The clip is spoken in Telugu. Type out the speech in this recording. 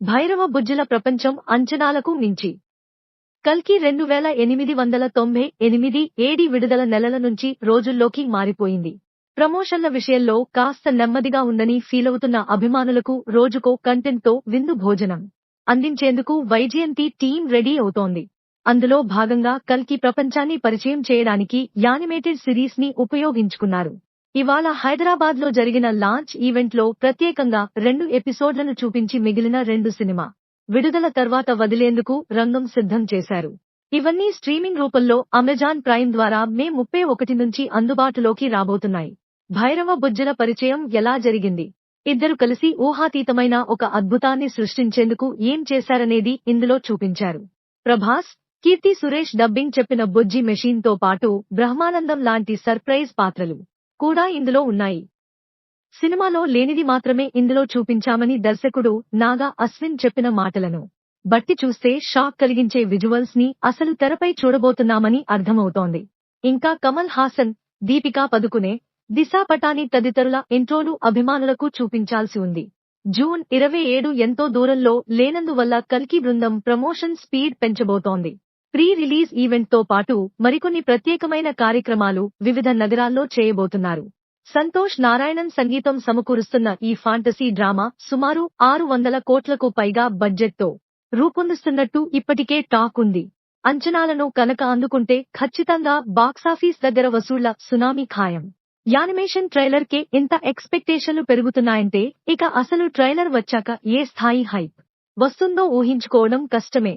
భైరవ బుజ్జుల ప్రపంచం అంచనాలకు మించి. కల్కి రెండు వేల ఎనిమిది వందల తొంభై ఎనిమిది ఏడి విడుదల నెలల నుంచి రోజుల్లోకి మారిపోయింది. ప్రమోషన్ల విషయంలో కాస్త నెమ్మదిగా ఉందని ఫీలవుతున్న అభిమానులకు రోజుకో కంటెంట్తో విందు భోజనం అందించేందుకు వైజయంతి టీం రెడీ అవుతోంది. అందులో భాగంగా కల్కి ప్రపంచాన్ని పరిచయం చేయడానికి యానిమేటెడ్ సిరీస్ని ఉపయోగించుకున్నారు. ఇవాళ హైదరాబాద్లో జరిగిన లాంచ్ ఈవెంట్లో ప్రత్యేకంగా రెండు ఎపిసోడ్లను చూపించి మిగిలిన రెండు సినిమా విడుదల తర్వాత వదిలేందుకు రంగం సిద్ధం చేశారు. ఇవన్నీ స్ట్రీమింగ్ రూపంలో అమెజాన్ ప్రైమ్ ద్వారా మే ముప్పై ఒకటి నుంచి అందుబాటులోకి రాబోతున్నాయి. భైరవ బుజ్జల పరిచయం ఎలా జరిగింది? ఇద్దరు కలిసి ఊహాతీతమైన ఒక అద్భుతాన్ని సృష్టించేందుకు ఏం చేశారనేది ఇందులో చూపించారు. ప్రభాస్ కీర్తి సురేష్ డబ్బింగ్ చెప్పిన బుజ్జి మెషీన్తో పాటు బ్రహ్మానందం లాంటి సర్ప్రైజ్ పాత్రలు. కూడా ఇందులో ఉన్నాయి. సినిమాలో లేనిది మాత్రమే ఇందులో చూపించామని దర్శకుడు నాగా అశ్విన్ చెప్పిన మాటలను బట్టి చూస్తే షాక్ కలిగించే విజువల్స్ని అసలు తెరపై చూడబోతున్నామని అర్థమవుతోంది. ఇంకా కమల్ హాసన్ దీపికా పదుకునే దిశా పటాని తదితరుల ఇంట్రోలు అభిమానులకు చూపించాల్సి ఉంది. జూన్ ఇరవై ఏడు ఎంతో దూరంలో లేనందువల్ల కల్కి బృందం ప్రమోషన్ స్పీడ్ పెంచబోతోంది. ప్రీ రిలీజ్ ఈవెంట్తో పాటు మరికొన్ని ప్రత్యేకమైన కార్యక్రమాలు వివిధ నగరాల్లో చేయబోతున్నారు. సంతోష్ నారాయణన్ సంగీతం సమకూరుస్తున్న ఈ ఫాంటసీ డ్రామా సుమారు ఆరు వందల కోట్లకు పైగా బడ్జెట్తో రూపొందిస్తున్నట్టు ఇప్పటికే టాక్ ఉంది. అంచనాలను కనుక అందుకుంటే ఖచ్చితంగా బాక్సాఫీస్ దగ్గర వసూళ్ళ సునామీ ఖాయం. యానిమేషన్ ట్రైలర్ కే ఇంత ఎక్స్పెక్టేషన్లు పెరుగుతున్నాయంటే ఇక అసలు ట్రైలర్ వచ్చాక ఏ స్థాయి హైప్ వస్తుందో ఊహించుకోవడం కష్టమే.